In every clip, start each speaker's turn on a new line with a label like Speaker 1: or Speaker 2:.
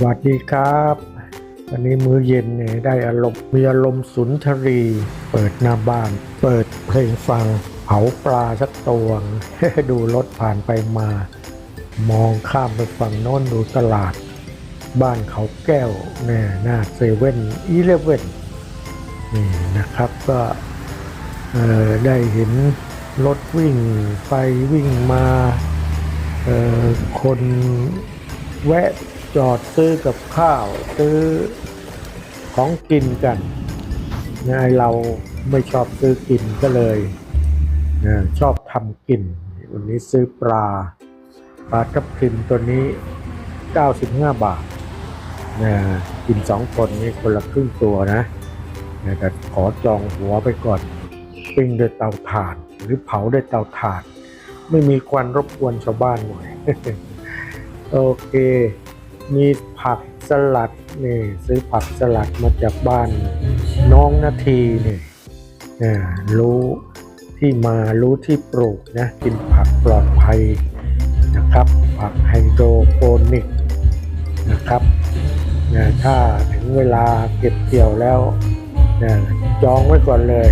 Speaker 1: วัสดีครับ วันนี้มื้อเย็นเนี่ยได้อารมณ์มีอารมณ์สุนทรี เปิดหน้าบ้าน เปิดเพลงฟังเผาปลาสักตวง ดูรถผ่านไปมา มองข้ามไปฝั่งโน้นดูตลาด บ้านเขาแก้วเนี่ยหน้าเซเว่นอีเลเว่นนี่นะครับก็ได้เห็นรถวิ่งไปวิ่งมาคนแวะ จอดซื้อกับข้าว ซื้อของกินกันนะไอ้เราไม่ชอบซื้อกินก็เลยนะชอบทำกิน วันนี้ซื้อปลา ปลาทับทิมตัวนี้ 95 บาทนะกินสองคนนี่คนละครึ่งตัวนะนะแต่ขอจองหัวไปก่อน ปิ้งด้วยเตาถ่าน หรือเผาด้วยเตาถ่าน ไม่มีควันรบกวนชาวบ้านหน่อยโอเค มีผักสลัดนี่ซื้อผักสลัดมาจากบ้าน น้องนาทีนี่นะรู้ที่มารู้ที่ปลูกนะกินผักปลอดภัยนะครับ ผักไฮโดรโปนิกนะครับนะถ้าถึงเวลาเก็บเกี่ยวแล้วนะจองไว้ก่อนเลย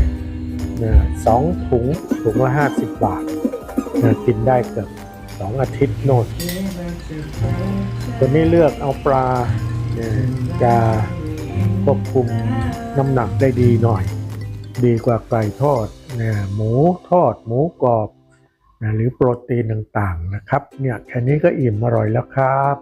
Speaker 1: นะสองถุงถุงละห้าสิบบาทนะกินได้เกือบ สองอาทิตย์โน่นตัวนี้เลือกเอาปลาเนี่ยจะควบคุมน้ำหนักได้ดีหน่อย ดีกว่าไก่ทอดเนี่ยหมูทอดหมูกรอบนะหรือโปรตีนต่างๆนะครับ เนี่ยแค่นี้ก็อิ่มอร่อยแล้วครับ